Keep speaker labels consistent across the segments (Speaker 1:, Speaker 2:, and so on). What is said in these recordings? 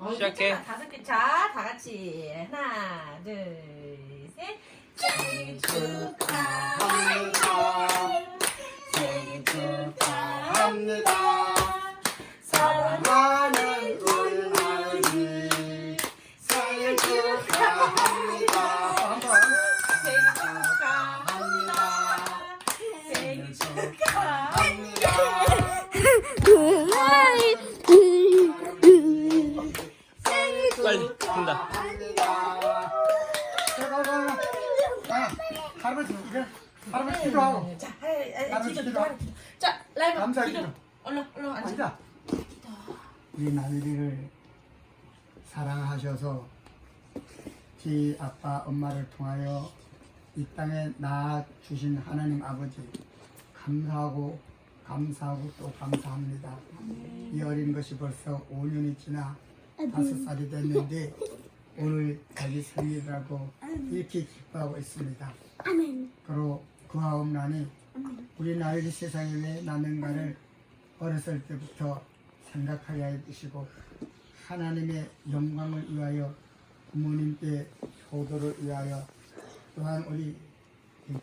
Speaker 1: 어,
Speaker 2: 시작해.
Speaker 1: 괜찮아. 다섯 개. 자, 다 같이. 하나, 둘, 셋. 생일 축하합니다. 생일 축하합니다. 사랑하는 우리 나은이 생일 축하합니다. 생일 축하합니다. 생일 축하합니다.
Speaker 2: 빨리.
Speaker 3: 할아버지 할아버지 기도하고
Speaker 1: 자, 아, 아,
Speaker 3: 할아버지
Speaker 1: 기도,
Speaker 3: 기도.
Speaker 1: 기도. 자, 라이브
Speaker 3: 감사
Speaker 1: 기도.
Speaker 3: 기도.
Speaker 1: 얼른, 얼른 앉아.
Speaker 3: 앉아 우리 나들이를 사랑하셔서 지 아빠 엄마를 통하여 이 땅에 낳아 주신 하나님 아버지 감사하고 감사하고 또 감사합니다. 이 어린 것이 벌써 5년이 지나 다섯 살이 됐는데 오늘 자기 생일이라고 이렇게 기뻐하고 있습니다. 그리고 그하옵나니 우리 나이 세상에 왜 낳는가를 어렸을 때부터 생각하게 해주시고 하나님의 영광을 위하여 부모님께 효도를 위하여 또한 우리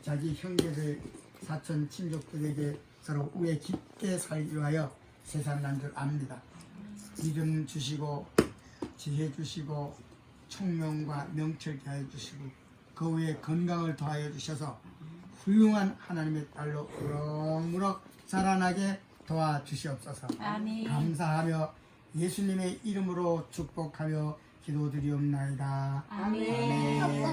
Speaker 3: 자기 형제들 사촌 친족들에게 서로 우애 깊게 살기 위하여 세상 난 줄 압니다. 믿음 주시고 지혜 주시고 총명과 명철케 하여 주시고 그 후에 건강을 더하여 주셔서 훌륭한 하나님의 딸로 무럭무럭 자라나게 도와주시옵소서.
Speaker 1: 아멘.
Speaker 3: 감사하며 예수님의 이름으로 축복하며 기도드리옵나이다.
Speaker 1: 아멘.
Speaker 3: 아멘.